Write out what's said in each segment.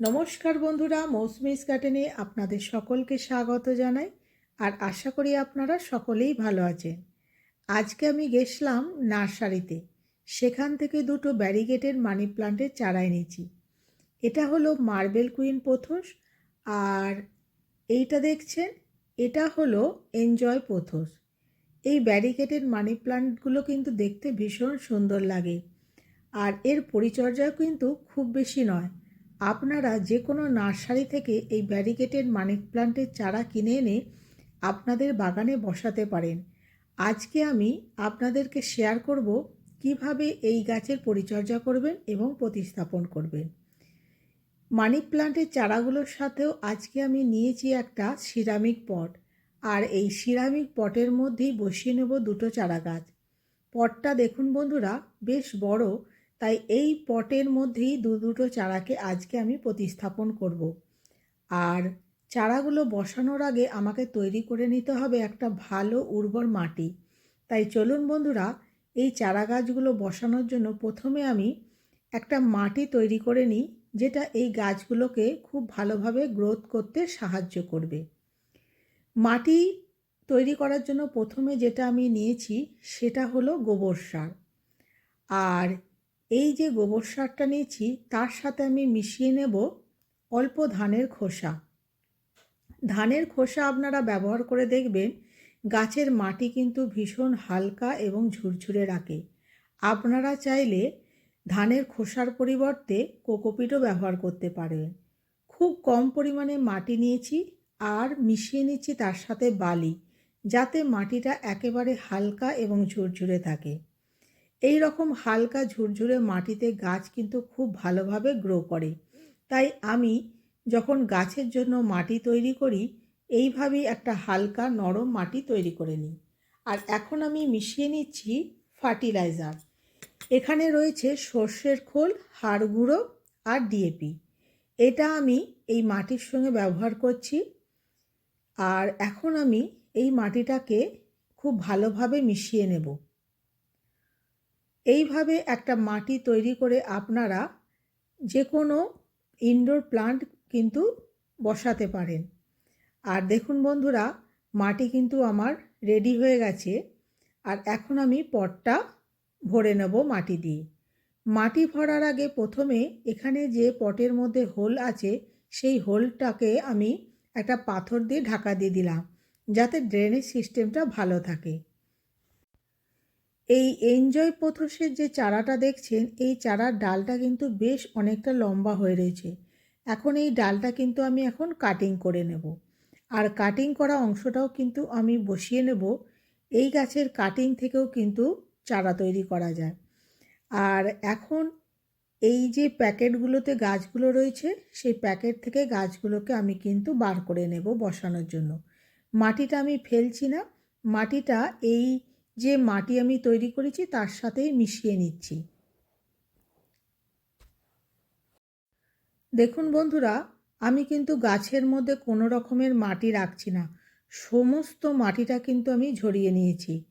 নমস্কার বন্ধুরা, মৌসুমিস গার্ডেনে আপনাদের সকলকে স্বাগত জানাই আর আশা করি আপনারা সকলেই ভালো আছেন। আজকে আমি গেছিলাম নার্সারিতে। সেখান থেকে দুটো ব্যারিগেটের মানি প্লান্টের চারা এনেছি। এটা হলো মার্বেল কুইন পোথস আর এইটা দেখছেন, এটা হলো এনজয় পোথস। এই ব্যারিকেটেড মানি প্লান্টগুলো কিন্তু দেখতে ভীষণ সুন্দর লাগে আর এর পরিচর্যা কিন্তু খুব বেশি নয়। আপনারা যে কোনো নার্সারি থেকে এই ব্যারিকেটেড মানি প্লান্টের চারা কিনে এনে আপনাদের বাগানে বসাতে পারেন। আজকে আমি আপনাদেরকে শেয়ার করব কীভাবে এই গাছের পরিচর্যা করবেন এবং প্রতিস্থাপন করবেন। মানি প্লান্টের চারাগুলোর সাথেও আজকে আমি নিয়েছি একটা সিরামিক পট। আর এই সিরামিক পটের মধ্যেই বসিয়ে নেব দুটো চারা গাছ পটটা দেখুন বন্ধুরা, বেশ বড় তাই এই পটের মধ্যেই দু দুটো চারাকে আজকে আমি প্রতিস্থাপন করব। আর চারাগুলো বসানোর আগে আমাকে তৈরি করে নিতে হবে একটা ভালো উর্বর মাটি। তাই চলুন বন্ধুরা, এই চারা গাছগুলো বসানোর জন্য প্রথমে আমি একটা মাটি তৈরি করে নিই, যেটা এই গাছগুলোকে খুব ভালোভাবে গ্রোথ করতে সাহায্য করবে। মাটি তৈরি করার জন্য প্রথমে যেটা আমি নিয়েছি, সেটা হলো গোবর সার। আর এই যে গোবর সারটা নিয়েছি, তার সাথে আমি মিশিয়ে নেব অল্প ধানের খোসা। ধানের খোসা আপনারা ব্যবহার করে দেখবেন, গাছের মাটি কিন্তু ভীষণ হালকা এবং ঝুরঝুরে রাখে। আপনারা চাইলে ধানের খোসার পরিবর্তে কোকোপিটও ব্যবহার করতে পারেন। খুব কম পরিমাণে মাটি নিয়েছি আর মিশিয়ে নিচ্ছি তার সাথে বালি, যাতে মাটিটা একেবারে হালকা এবং ঝুরঝুরে থাকে। এই রকম হালকা ঝুরঝুরে মাটিতে গাছ কিন্তু খুব ভালোভাবে গ্রো করে। তাই আমি যখন গাছের জন্য মাটি তৈরি করি, এইভাবেই একটা হালকা নরম মাটি তৈরি করে নিই। আর এখন আমি মিশিয়ে নিচ্ছি ফার্টিলাইজার। এখানে রয়েছে সর্ষের খোল, হাড় গুঁড়ো আর ডিএপি এটা আমি এই মাটির সঙ্গে ব্যবহার করছি। আর এখন আমি এই মাটিটাকে খুব ভালোভাবে মিশিয়ে নেব। এইভাবে একটা মাটি তৈরি করে আপনারা যে কোনো ইনডোর প্লান্ট কিন্তু বসাতে পারেন। আর দেখুন বন্ধুরা, মাটি কিন্তু আমার রেডি হয়ে গেছে। আর এখন আমি পটটা ভরে নেব মাটি দিয়ে। মাটি ভরার আগে প্রথমে এখানে যে পটের মধ্যে হোল আছে, সেই হোলটাকে আমি একটা পাথর দিয়ে ঢাকা দিয়ে দিলাম, যাতে ড্রেনেজ সিস্টেমটা ভালো থাকে। এই এনজয় পথসের যে চারাটা দেখছেন, এই চারার ডালটা কিন্তু বেশ অনেকটা লম্বা হয়ে রয়েছে। এখন এই ডালটা কিন্তু আমি এখন কাটিং করে নেব। আর কাটিং করা অংশটাও কিন্তু আমি বসিয়ে নেব। এই গাছের কাটিং থেকেও কিন্তু চারা তৈরি করা যায়। আর এখন এই যে প্যাকেটগুলোতে গাছগুলো রয়েছে, সেই প্যাকেট থেকে গাছগুলোকে আমি কিন্তু বার করে নেব বসানোর জন্য। মাটিটা আমি ফেলছি না। মাটিটা এই যে মাটি আমি তৈরি করেছি তার সাথেই মিশিয়ে নিচ্ছি। দেখুন বন্ধুরা, আমি কিন্তু গাছের মধ্যে কোনো রকমের মাটি রাখছি না। সমস্ত মাটিটা কিন্তু আমি ঝরিয়ে নিয়েছি।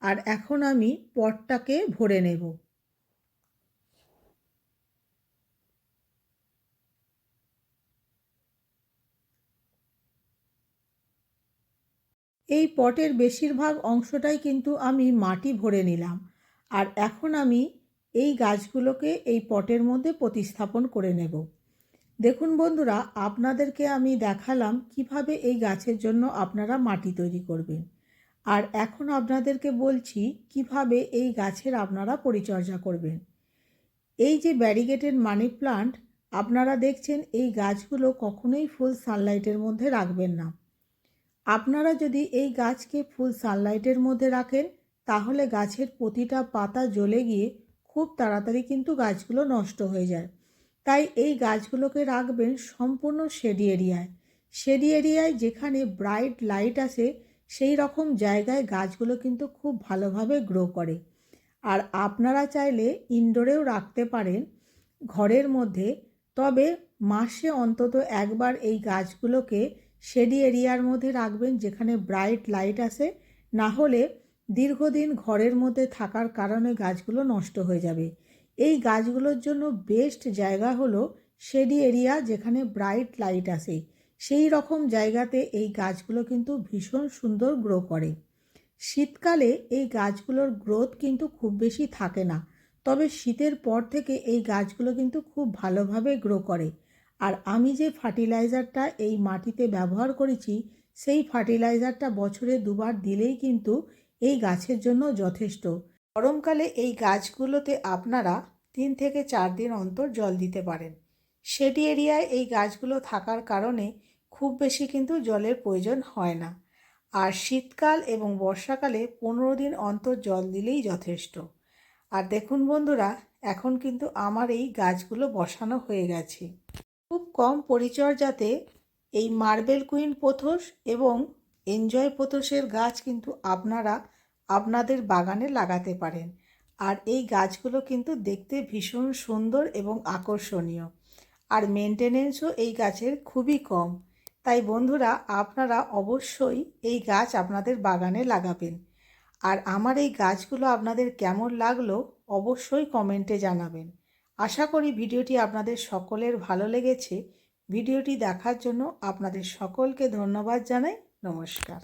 আর এখন আমি পটটাকে ভরে নেব। এই পটের বেশিরভাগ অংশটাই কিন্তু আমি মাটি ভরে নিলাম। আর এখন আমি এই গাছগুলোকে এই পটের মধ্যে প্রতিস্থাপন করে নেব। দেখুন বন্ধুরা, আপনাদেরকে আমি দেখালাম কীভাবে এই গাছের জন্য আপনারা মাটি তৈরি করবেন। আর এখন আপনাদেরকে বলছি কীভাবে এই গাছের আপনারা পরিচর্যা করবেন। এই যে ব্যারিগেটেড মানি প্লান্ট, আপনারা দেখছেন এই গাছগুলো কখনোই ফুল সানলাইটের মধ্যে রাখবেন না। আপনারা যদি এই গাছকে ফুল সানলাইটের মধ্যে রাখেন, তাহলে গাছের প্রতিটা পাতা জ্বলে গিয়ে খুব তাড়াতাড়ি কিন্তু গাছগুলো নষ্ট হয়ে যায়। তাই এই গাছগুলোকে রাখবেন সম্পূর্ণ শেডি এরিয়ায় শেডি এরিয়ায় যেখানে ব্রাইট লাইট আসে, সেই রকম জায়গায় গাছগুলো কিন্তু খুব ভালোভাবে গ্রো করে। আর আপনারা চাইলে ইনডোরেও রাখতে পারেন ঘরের মধ্যে, তবে মাসে অন্তত একবার এই গাছগুলোকে শেডি এরিয়ার মধ্যে রাখবেন যেখানে ব্রাইট লাইট আসে। না হলে দীর্ঘদিন ঘরের মধ্যে থাকার কারণে গাছগুলো নষ্ট হয়ে যাবে। এই গাছগুলোর জন্য বেস্ট জায়গা হলো শেডি এরিয়া যেখানে ব্রাইট লাইট আসে। সেই রকম জায়গাতে এই গাছগুলো কিন্তু ভীষণ সুন্দর গ্রো করে। শীতকালে এই গাছগুলোর গ্রোথ কিন্তু খুব বেশি থাকে না। তবে শীতের পর থেকে এই গাছগুলো কিন্তু খুব ভালোভাবে গ্রো করে। আর আমি যে ফার্টিলাইজারটা এই মাটিতে ব্যবহার করেছি, সেই ফার্টিলাইজারটা বছরে দুবার দিলেই কিন্তু এই গাছের জন্য যথেষ্ট। গরমকালে এই গাছগুলোতে আপনারা তিন থেকে চার দিন অন্তর জল দিতে পারেন। শেডি এরিয়ায় এই গাছগুলো থাকার কারণে খুব বেশি কিন্তু জলের প্রয়োজন হয় না। আর শীতকাল এবং বর্ষাকালে পনেরো দিন অন্তর জল দিলেই যথেষ্ট। আর দেখুন বন্ধুরা, এখন কিন্তু আমার এই গাছগুলো বসানো হয়ে গেছে। খুব কম পরিচর্যাতে এই মার্বেল কুইন পোথস এবং এনজয় পোথসের গাছ কিন্তু আপনারা আপনাদের বাগানে লাগাতে পারেন। আর এই গাছগুলো কিন্তু দেখতে ভীষণ সুন্দর এবং আকর্ষণীয়। আর মেনটেনেন্সও এই গাছের খুবই কম। তাই বন্ধুরা, আপনারা অবশ্যই এই গাছ আপনাদের বাগানে লাগাবেন। আর আমার এই গাছগুলো আপনাদের কেমন লাগল অবশ্যই কমেন্টে জানাবেন। আশা করি ভিডিওটি আপনাদের সকলের ভালো লেগেছে। ভিডিওটি দেখার জন্য আপনাদের সকলকে ধন্যবাদ জানাই। নমস্কার।